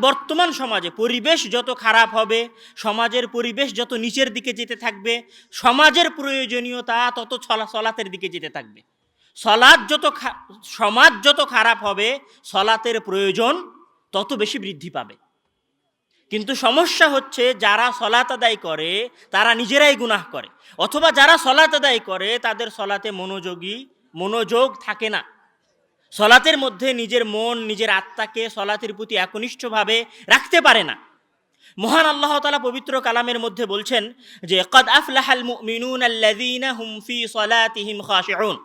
বর্তমান সমাজে পরিবেশ যত খারাপ হবে, সমাজের পরিবেশ যত নিচের দিকে যেতে থাকবে, সমাজের প্রয়োজনীয়তা তত সলাতের দিকে যেতে থাকবে। সলাৎ যত সমাজ যত খারাপ হবে, সলাতের প্রয়োজন তত বেশি বৃদ্ধি পাবে। কিন্তু সমস্যা হচ্ছে যারা সলাত আদায় করে, তারা নিজেরাই গুনাহ করে। অথবা যারা সলাত আদায় করে, তাদের সলাতে মনোযোগী, মনোযোগ থাকে না। সলাতের মধ্যে নিজের মন, নিজের আত্মাকে সলাতের প্রতি একনিষ্ঠভাবে রাখতে পারে না। মহান আল্লাহ তালা পবিত্র কালামের মধ্যে বলছেন যে, কদ আফলাহাল মুমিনুন আল্লাযীনা হুম ফি সলাতিহিম খাশিউন।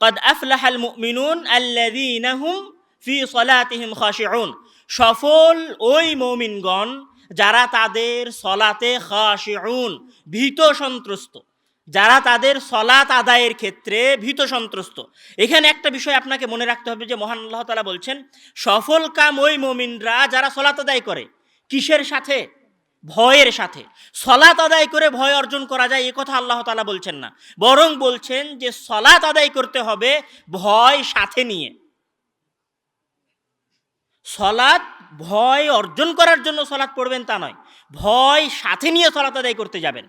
কদ আফলাহাল মুমিনুন আল্লাযীনা হুম ফি সলাতিহিম খাশিউন। সফল ওই মুমিনগণ যারা তাদের সলাতে খাশিউন, ভীত সন্ত্রস্ত। যারা তাদের সলাত আদায়ের ক্ষেত্রে ভীত সন্ত্রস্ত। এখানে একটা বিষয় আপনাকে মনে রাখতে হবে যে মহান আল্লাহ তালা বলছেন, সফল কাম ওই মমিনরা যারা সলাত আদায় করে, কিসের সাথে? ভয়ের সাথে। সলাত আদায় করে ভয় অর্জন করা যায়, এ কথা আল্লাহ তালা বলছেন না। বরং বলছেন যে সলাত আদায় করতে হবে ভয় সাথে নিয়ে। সলাৎ ভয় অর্জন করার জন্য সলাৎ পড়বেন তা নয়, ভয় সাথে নিয়ে সলাৎ আদায় করতে যাবেন।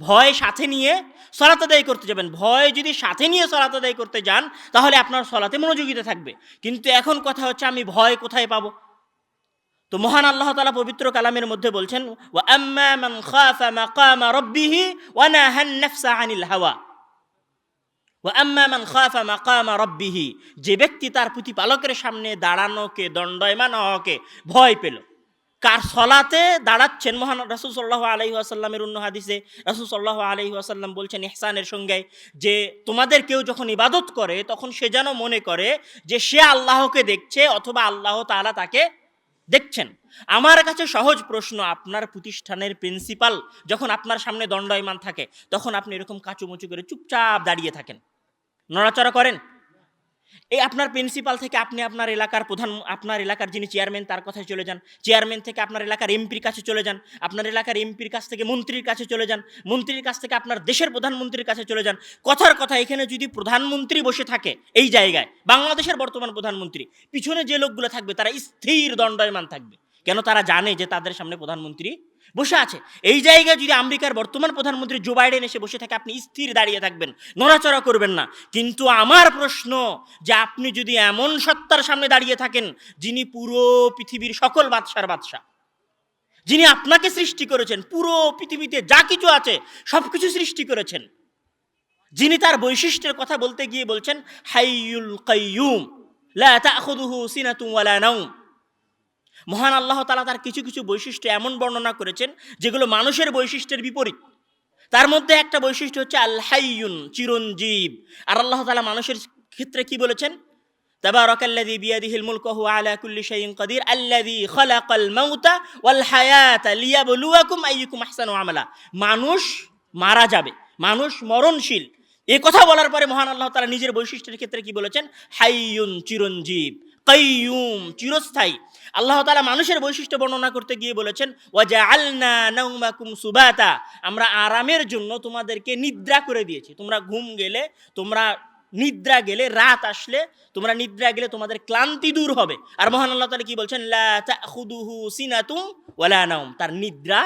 ভয় সাথে নিয়ে সলাত আদায় করতে যাবেন। ভয় যদি সাথে নিয়ে সলাত আদায় করতে যান, তাহলে আপনার সলাতে মনোযোগিতা থাকবে। কিন্তু এখন কথা হচ্ছে, আমি ভয় কোথায় পাবো? তো মহান আল্লাহ তালা পবিত্র কালামের মধ্যে বলছেন হাওয়া। যে ব্যক্তি তার প্রতিপালকের সামনে দাঁড়ানোকে, দণ্ডায়মান হওয়াকে ভয় পেল। কার সলাতে দাঁড়াচ্ছেন? মহান রাসুল সাল্লাহ আলহি আসাল্লামের অন্য হাদিসে রাসুল সাল্লাহ আলহি আসাল্লাম বলছেন ইহসানের সঙ্গে যে তোমাদের কেউ যখন ইবাদত করে, তখন সে যেন মনে করে যে সে আল্লাহকে দেখছে অথবা আল্লাহ তাআলা তাকে দেখছেন। আমার কাছে সহজ প্রশ্ন, আপনার প্রতিষ্ঠানের প্রিন্সিপাল যখন আপনার সামনে দণ্ডায়মান থাকে, তখন আপনি এরকম কাচুমুচু করে চুপচাপ দাঁড়িয়ে থাকেন। নড়াচড়া করেন? এই আপনার প্রিন্সিপাল থেকে আপনি আপনার এলাকার প্রধান, আপনার এলাকার যিনি চেয়ারম্যান তার কথায় চলে যান। চেয়ারম্যান থেকে আপনার এলাকার এমপির কাছে চলে যান। আপনার এলাকার এমপির কাছ থেকে মন্ত্রীর কাছে চলে যান। মন্ত্রীর কাছ থেকে আপনার দেশের প্রধানমন্ত্রীর কাছে চলে যান। কথার কথা, এখানে যদি প্রধানমন্ত্রী বসে থাকে এই জায়গায়, বাংলাদেশের বর্তমান প্রধানমন্ত্রী, পিছনে যে লোকগুলো থাকবে, তারা স্থির দণ্ডায়মান থাকবে। কেন? তারা জানে যে তাদের সামনে প্রধানমন্ত্রী বসে আছে। এই জায়গায় যদি আমেরিকার বর্তমান প্রধানমন্ত্রী জো বাইডেন এসে বসে থাকে, আপনি স্থির দাঁড়িয়ে থাকবেন, নড়াচড়া করবেন না। কিন্তু আমার প্রশ্ন, যে আপনি যদি এমন সত্তার সামনে দাঁড়িয়ে থাকেন, যিনি পুরো পৃথিবীর সকল বাদশার বাদশাহ, যিনি আপনাকে সৃষ্টি করেছেন, পুরো পৃথিবীতে যা কিছু আছে, সব কিছু সৃষ্টি করেছেন, যিনি তার বৈশিষ্ট্যের কথা বলতে গিয়ে বলছেন, হাইয়ুল কাইয়ুম, লা তাখুদুহু সিনাতুম ওয়ালা নাওম। মহান আল্লাহ তালা তার কিছু কিছু বৈশিষ্ট্য এমন বর্ণনা করেছেন যেগুলো মানুষের বৈশিষ্ট্যের বিপরীত তার মধ্যে একটা বৈশিষ্ট্য হচ্ছে আল্লাহাইয়ুন চিরঞ্জীব আর আল্লাহ তালা মানুষের ক্ষেত্রে কি বলেছেন تبارك الذي بيده الملك وهو على كل شيء قدير الذي خلق الموت والحياة ليبلوكم أيكم أحسن عملا মানুষ মারা যাবে মানুষ মরণশীল এ কথা বলার পরে মহান আল্লাহ তালা নিজের বৈশিষ্ট্যের ক্ষেত্রে কি বলেছেন হাইয়ুন চিরঞ্জীব কাইয়ুম চিরস্থায়ী আল্লাহ তালা মানুষের বৈশিষ্ট্য বর্ণনা করতে গিয়ে বলেছেন ওয়াজা আলনা নৌমাকুম সুবাতা আমরা আরামের জন্য তোমাদেরকে নিদ্রা করে দিয়েছি। তোমরা ঘুম গেলে, তোমরা নিদ্রা গেলে, রাত আসলে তোমরা নিদ্রা গেলে তোমাদের ক্লান্তি দূর হবে। আর মহান আল্লাহ তালা কি বলছেন, লা তাখুদুহু সিনাতুম ওয়ালা নাওম তার নিদ্রা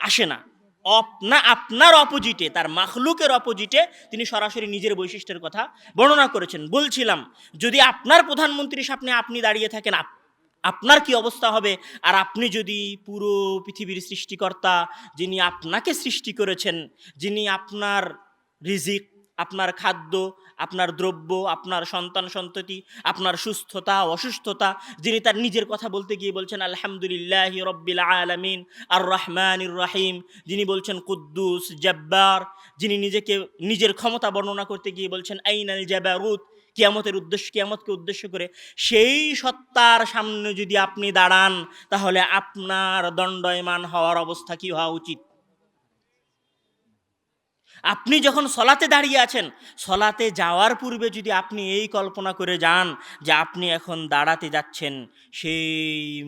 আসে না। আপনা আপনার অপোজিটে, তার মাখলুকের অপোজিটে তিনি সরাসরি নিজের বৈশিষ্ট্যের কথা বর্ণনা করেছেন। বলছিলাম, যদি আপনার প্রধানমন্ত্রীর সামনে আপনি দাঁড়িয়ে থাকেন আপনার কি অবস্থা হবে? আর আপনি যদি পুরো পৃথিবীর সৃষ্টিকর্তা, যিনি আপনাকে সৃষ্টি করেছেন, যিনি আপনার রিজিক, আপনার খাদ্য, আপনার দ্রব্য, আপনার সন্তান সন্ততি, আপনার সুস্থতা, অসুস্থতা, যিনি তার নিজের কথা বলতে গিয়ে বলছেন, আলহামদুলিল্লাহ রব্বিল আলামিন আর রহমান রাহিম যিনি বলছেন, কুদ্দুস জব্বার যিনি নিজেকে, নিজের ক্ষমতা বর্ণনা করতে গিয়ে বলছেন আইন আল জাবারুত কিয়ামতের উদ্দেশ্য, কিয়ামতকে উদ্দেশ্য করে সেই সত্তার সামনে যদি আপনি দাঁড়ান, তাহলে আপনার দণ্ডয়মান হওয়ার অবস্থা কি হওয়া উচিত? আপনি যখন সলাতে দাঁড়িয়ে আছেন, সলাতে যাওয়ার পূর্বে যদি আপনি এই কল্পনা করে যান যে আপনি এখন দাঁড়াতে যাচ্ছেন সেই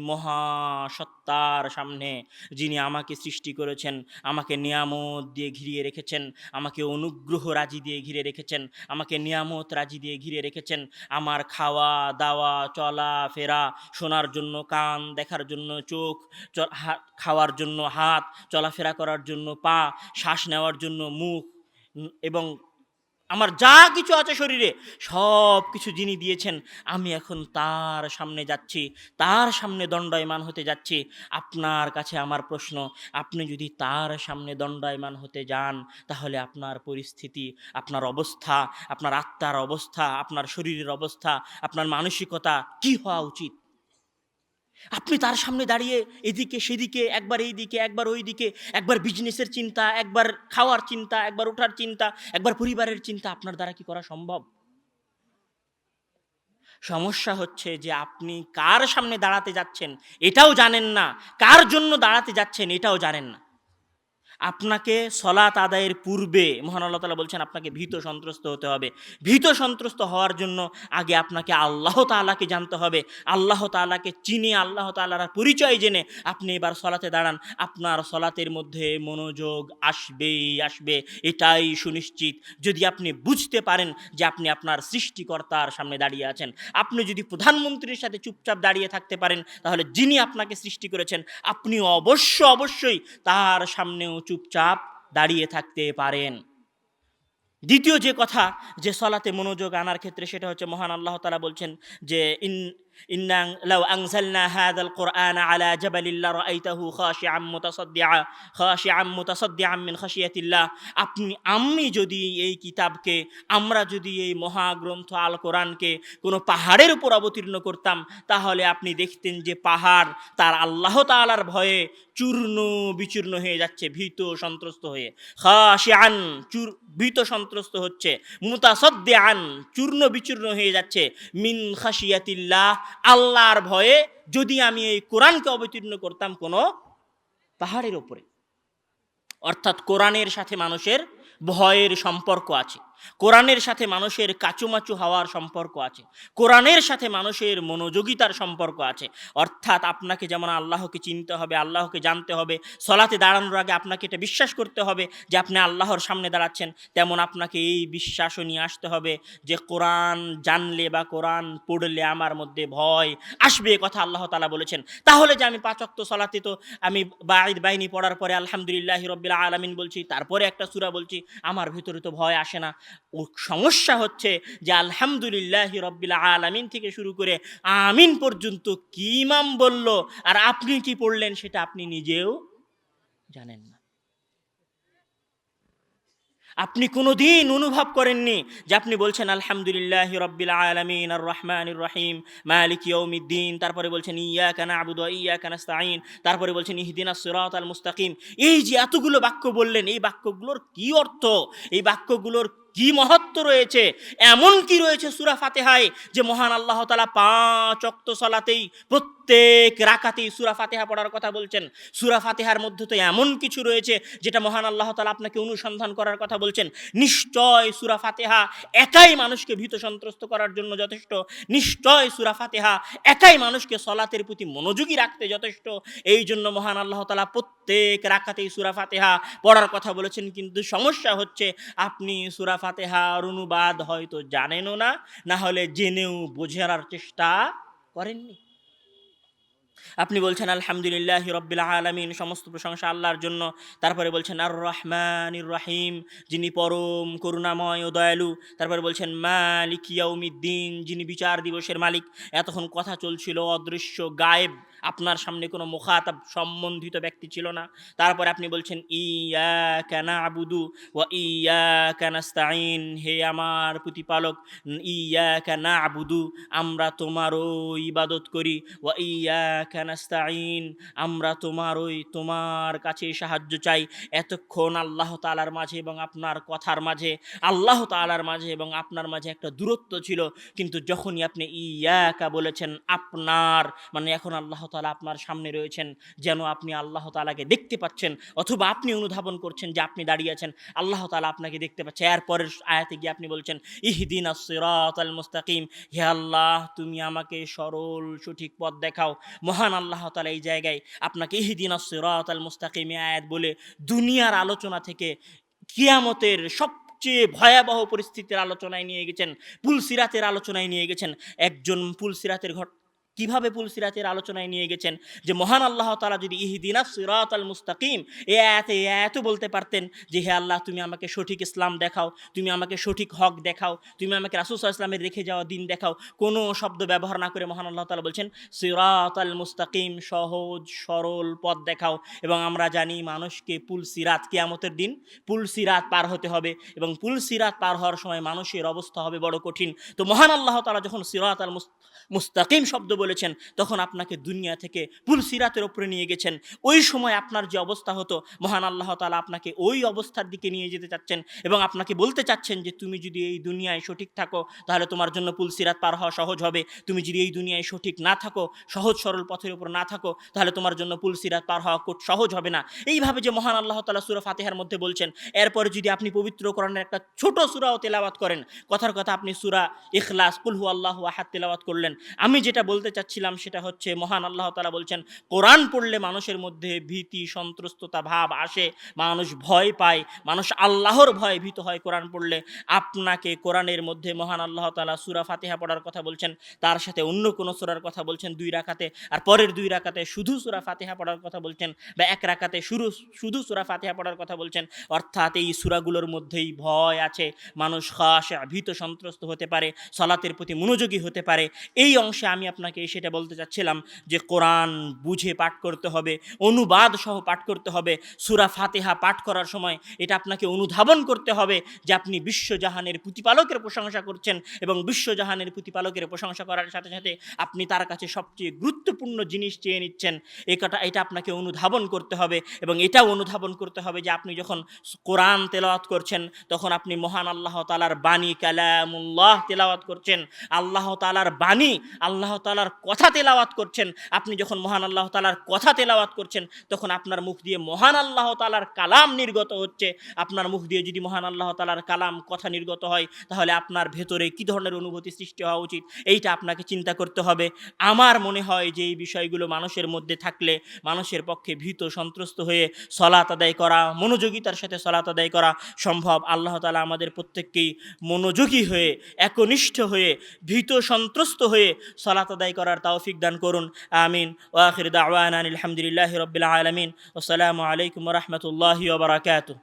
মহাসত্তা তার সামনে যিনি আমাকে সৃষ্টি করেছেন, আমাকে নিয়ামত দিয়ে ঘিরিয়ে রেখেছেন, আমাকে অনুগ্রহ রাজি দিয়ে ঘিরে রেখেছেন, আমাকে নিয়ামত রাজি দিয়ে ঘিরে রেখেছেন, আমার খাওয়া, দাওয়া, চলা, ফেরা, শোনার জন্য কান, দেখার জন্য চোখ খাওয়ার জন্য হাত, চলাফেরা করার জন্য পা, শ্বাস নেওয়ার জন্য মুখ এবং আমার যা কিছু আছে শরীরে, সব কিছু যিনি দিয়েছেন, আমি এখন তার সামনে যাচ্ছি, তার সামনে দণ্ডায়মান হতে যাচ্ছি। আপনার কাছে আমার প্রশ্ন, আপনি যদি তার সামনে দণ্ডায়মান হতে যান, তাহলে আপনার পরিস্থিতি, আপনার অবস্থা, আপনার আত্মার অবস্থা, আপনার শরীরের অবস্থা, আপনার মানসিকতা কি হওয়া উচিত? আপনি তার সামনে দাঁড়িয়ে এদিকে, সেদিকে, একবার এই দিকে একবার ওই দিকে একবার বিজনেসের চিন্তা, একবার খাওয়ার চিন্তা, একবার ওঠার চিন্তা, একবার পরিবারের চিন্তা, আপনার দ্বারা কি করা সম্ভব? সমস্যা হচ্ছে যে আপনি কার সামনে দাঁড়াতে যাচ্ছেন, এটাও জানেন না। কার জন্য দাঁড়াতে যাচ্ছেন, এটাও জানেন না। আপনাকে সলাত আদায়ের পূর্বে, মহান আল্লাহ তালা বলছেন আপনাকে ভীত সন্ত্রস্ত হতে হবে। ভীত সন্ত্রস্ত হওয়ার জন্য আগে আপনাকে আল্লাহ তাআলাকে জানতে হবে। আল্লাহ তাআলাকে চিনে, আল্লাহ তাআলার পরিচয় জেনে আপনি এবার সলাতে দাঁড়ান। আপনার সলাতের মধ্যে মনোযোগ আসবেই আসবে, এটাই সুনিশ্চিত। যদি আপনি বুঝতে পারেন যে আপনি আপনার সৃষ্টিকর্তার সামনে দাঁড়িয়ে আছেন, আপনি যদি প্রধানমন্ত্রীর সাথে চুপচাপ দাঁড়িয়ে থাকতে পারেন, তাহলে যিনি আপনাকে সৃষ্টি করেছেন আপনি অবশ্য অবশ্যই তার সামনেও চুপচাপ দাঁড়িয়ে থাকতে পারেন। দ্বিতীয় যে কথা, যে সলাতে মনোযোগ আনার ক্ষেত্রে সেটা হচ্ছে মহান আল্লাহ তালা বলছেন যে, ইন ইন্নাং লাউ আনজালনা হাযাল কুরআন আলা জাবালিন লারাআইতাহু খাশিআম মুতাসাদ্দিআ খাশিআম মুতাসাদ্দিআম মিন খাশিয়াতিল্লাহ আপনি, আমি যদি এই কিতাবকে, আমরা যদি এই মহাগ্রন্থ আল কোরআনকে কোনো পাহাড়ের উপর অবতীর্ণ করতাম, তাহলে আপনি দেখতেন যে পাহাড় তার আল্লাহ তাআলার ভয়ে চূর্ণ বিচূর্ণ হয়ে যাচ্ছে ভীত সন্ত্রস্ত হয়ে। খাশিআন চুর ভীত সন্ত্রস্ত হচ্ছে। মুতাসাদ্দিআন চূর্ণ বিচূর্ণ হয়ে যাচ্ছে। মিন খাসিয়াতিল্লাহ আল্লাহর ভয়ে যদি আমি এই কোরআনকে অবতীর্ণ করতাম কোনো পাহাড়ের ওপরে। অর্থাৎ কোরআনের সাথে মানুষের ভয়ের সম্পর্ক আছে। কোরআনের সাথে মানুষের কাচুমাচু হওয়ার সম্পর্ক আছে। কোরআনের সাথে মানুষের মনোযোগিতার সম্পর্ক আছে। অর্থাৎ আপনাকে যেমন আল্লাহকে চিনতে হবে, আল্লাহকে জানতে হবে, সলাতে দাঁড়ানোর আগে আপনাকে এটা বিশ্বাস করতে হবে যে আপনি আল্লাহর সামনে দাঁড়াচ্ছেন, তেমন আপনাকে এই বিশ্বাসও নিয়ে আসতে হবে যে কোরআন জানলে বা কোরআন পড়লে আমার মধ্যে ভয় আসবে কথা আল্লাহ তালা বলেছেন। তাহলে যে আমি পাঁচক্ত সলাতে তো আমি বাঈদ বাহিনী পড়ার পরে আলহামদুলিল্লাহ রব্বিল আলামিন বলছি, তারপরে একটা সুরা বলছি, আমার ভিতরে তো ভয় আসে না। সমস্যা হচ্ছে যে আলহামদুলিল্লাহ রব্বিল আলামিন থেকে শুরু করে আমিন পর্যন্ত কি ইমাম বলল আর আপনি কি পড়লেন সেটা আপনি নিজেও জানেন না। আপনি কোনোদিন অনুভব করেননি যে আপনি বলছেন আলহামদুলিল্লাহ রব্বিল আলামিন আর রহমান রহিম, মালিক ইয়ৌমিদ্দিন তারপরে বলছেন ইয়া কানা আবুদ ইয়া কানাস্তাইন তারপরে বলছেন ইহদিনা সিরাত আল মুস্তাকিম। এই যে এতগুলো বাক্য বললেন, এই বাক্যগুলোর কি অর্থ? এই বাক্যগুলোর কি মহত্ব রয়েছে? এমন কি রয়েছে সুরা ফাতেহায় যে মহান আল্লাহ তালা পাঁচ অক্ত সলাতেই প্রত্যেক রাকাতেই সুরা ফাতেহা পড়ার কথা বলছেন। সুরা ফাতেহার মধ্যে তো এমন কিছু রয়েছে, যেটা মহান আল্লাহ তালা আপনাকে অনুসন্ধান করার কথা বলছেন। নিশ্চয় সুরা ফাতেহা একাই মানুষকে ভীত সন্ত্রস্ত করার জন্য যথেষ্ট। নিশ্চয় সুরা ফাতেহা একাই মানুষকে সলাতের প্রতি মনোযোগী রাখতে যথেষ্ট। এই জন্য মহান আল্লাহ তালা প্রত্যেক রাকাতেই সুরা ফাতেহা পড়ার কথা বলেছেন। কিন্তু সমস্যা হচ্ছে, আপনি সুরা ফাতেহার অনুবাদ হয়তো জানেনও না না হলে জেনেও বোঝার চেষ্টা করেননি। আপনি বলছেন, আলহামদুলিল্লাহ রব্বিল আলমিন। সমস্ত প্রশংসা আল্লাহর জন্য। তারপরে বলছেন আর রহমান রাহিম, যিনি পরম করুণাময় ও দয়ালু। তারপরে বলছেন, মালিক ইয়াউমিদ্দিন, যিনি বিচার দিবসের মালিক। এতক্ষণ কথা চলছিল অদৃশ্য, গায়েব। আপনার সামনে কোনো মুখাতাব সম্বন্ধিত ব্যক্তি ছিল না। তারপরে আপনি বলছেন ইয়া কানা আবুদু ও ইয়া কানাস্তাইন হে আমার প্রতিপালক ইয়া কানা আবুদু আমরা তোমারও ইবাদত করি। ও ইয়া কানাস্তাইন আমরা তোমার ওই তোমার কাছে সাহায্য চাই। এতক্ষণ আল্লাহ তালার মাঝে এবং আপনার কথার মাঝে, আল্লাহ তালার মাঝে এবং আপনার মাঝে একটা দূরত্ব ছিল। কিন্তু যখনই আপনি ইয়াকা বলেছেন, আপনার মানে এখন আল্লাহ তালা আপনার সামনে রয়েছেন, যেন আপনি আল্লাহ তালাকে দেখতে পাচ্ছেন অথবা আপনি অনুধাবন করছেন যে আপনি দাঁড়িয়ে আছেন আল্লাহ তালা আপনাকে দেখতে পাচ্ছে। এরপরের আয়াতে গিয়ে আপনি বলছেন, ইহদিন আসিরাত আল মুস্তাকিম হে আল্লাহ, তুমি আমাকে সরল সঠিক পথ দেখাও। মহান আল্লাহ তালা এই জায়গায় আপনাকে ইহদিন আসিরাত আল মুস্তাকিম আয়াত বলে দুনিয়ার আলোচনা থেকে কিয়ামতের সব সবচেয়ে ভয়াবহ পরিস্থিতির আলোচনায় নিয়ে গেছেন পুলসিরাতের আলোচনায় নিয়ে গেছেন। একজন পুলসিরাতের ঘট কীভাবে পুলসিরাতের আলোচনায় নিয়ে গেছেন? যে মহান আল্লাহ তালা যদি ইহদিনা সিরাত আল মুস্তাকিম, এ আয়াতে এ আয়াত বলতে পারতেন যে, হে আল্লাহ, তুমি আমাকে সঠিক ইসলাম দেখাও, তুমি আমাকে সঠিক হক দেখাও, তুমি আমাকে রাসুস ইসলামের রেখে যাওয়া দিন দেখাও। কোনো শব্দ ব্যবহার না করে মহান আল্লাহ তালা বলছেন সিরাত আল মুস্তাকিম, সহজ, সরল পথ দেখাও এবং আমরা জানি মানুষকে পুল সিরাত কেয়ামতের দিন পুল সিরাত পার হতে হবে এবং পুল সিরাত পার হওয়ার সময় মানুষের অবস্থা হবে বড় কঠিন। তো মহান আল্লাহ তালা যখন সিরাত আল মুস- মুস্তাকিম শব্দ বলেছেন, তখন আপনাকে দুনিয়া থেকে পুল সিরাতের ওপরে নিয়ে গেছেন। ওই সময় আপনার যে অবস্থা হতো, মহান আল্লাহ তালা আপনাকে ওই অবস্থার দিকে নিয়ে যেতে চাচ্ছেন এবং আপনাকে বলতে চাচ্ছেন যে, তুমি যদি এই দুনিয়ায় সঠিক থাকো, তাহলে তোমার জন্য পুল সিরাত পার হওয়া সহজ হবে। তুমি যদি এই দুনিয়ায় সঠিক না থাকো, সহজ সরল পথের উপর না থাকো, তাহলে তোমার জন্য পুল সিরাত পার হওয়া সহজ হবে না। এইভাবে যে মহান আল্লাহ তালা সুরা ফাতেহার মধ্যে বলছেন, এরপরে যদি আপনি পবিত্র কোরআনের একটা ছোট সুরাও তেলাওয়াত করেন, কথার কথা আপনি সুরা ইখলাস কুলহু আল্লাহ আহাদ তেলাওয়াত করলেন। আমি যেটা বলতে চাচ্ছিলাম সেটা হচ্ছে মহান আল্লাহ তালা বলছেন, কোরআন পড়লে মানুষের মধ্যে ভীতি, সন্ত্রস্ততা ভাব আসে, মানুষ ভয় পায়, মানুষ আল্লাহর ভয়ে ভীত হয় কোরআন পড়লে। আপনাকে কোরআনের মধ্যে মহান আল্লাহ তালা সুরা ফাতিহা পড়ার কথা বলছেন, তার সাথে অন্য কোনো সুরার কথা বলছেন দুই রাকাতে, আর পরের দুই রাকাতে শুধু সুরা ফাতিহা পড়ার কথা বলছেন বা এক রাখাতে শুরু, শুধু সুরা ফাতিহা পড়ার কথা বলছেন, অর্থাৎ এই সুরাগুলোর মধ্যেই ভয় আছে, মানুষ খাস ভীত, সন্ত্রস্ত হতে পারে, সলাতের প্রতি মনোযোগী হতে পারে। এই অংশে আমি আপনাকে সেটা বলতে চাচ্ছিলাম যে কোরআন বুঝে পাঠ করতে হবে, অনুবাদ সহ পাঠ করতে হবে। সুরা ফাতেহা পাঠ করার সময় এটা আপনাকে অনুধাবন করতে হবে যে আপনি বিশ্বজাহানের প্রতিপালকের প্রশংসা করছেন এবং বিশ্বজাহানের প্রতিপালকের প্রশংসা করার সাথে সাথে আপনি তার কাছে সবচেয়ে গুরুত্বপূর্ণ জিনিস চেয়ে নিচ্ছেন। এটা এটা আপনাকে অনুধাবন করতে হবে এবং এটাও অনুধাবন করতে হবে যে আপনি যখন কোরআন তেলাওয়াত করছেন, তখন আপনি মহান আল্লাহ তালার বাণী, কালামুল্লাহ তেলাওয়াত করছেন। আল্লাহ তালার বাণী, আল্লাহ তালার কথা তেলাওয়াত করছেন, আপনি যখন মহান আল্লাহ তালার কথা তেলাওয়াত করছেন, তখন আপনার মুখ দিয়ে মহান আল্লাহ তালার কালাম নির্গত হচ্ছে। আপনার মুখ দিয়ে যদি মহান আল্লাহ তালার কালাম, কথা নির্গত হয়, তাহলে আপনার ভেতরে কি ধরনের অনুভূতি সৃষ্টি হওয়া উচিত? এইটা আপনাকে চিন্তা করতে হবে। আমার মনে হয় যে এই বিষয়গুলো মানুষের মধ্যে থাকলে, মানুষের পক্ষে ভীত সন্ত্রস্ত হয়ে সলাত আদায় করা, মনোযোগিতার সাথে সলাত আদায় করা সম্ভব। আল্লাহ তালা আমাদের প্রত্যেককেই মনোযোগী হয়ে, একনিষ্ঠ হয়ে, ভীত সন্ত্রস্ত হয়ে সলাত আদায় করার তৌফিক দান করুন। আমিন। ওয়াখির দাওয়ান আলহামদুলিল্লাহ রবিল আলমিন। আসসালামু আলাইকুম রহমতুল্লাহি ওবরাকাতুহ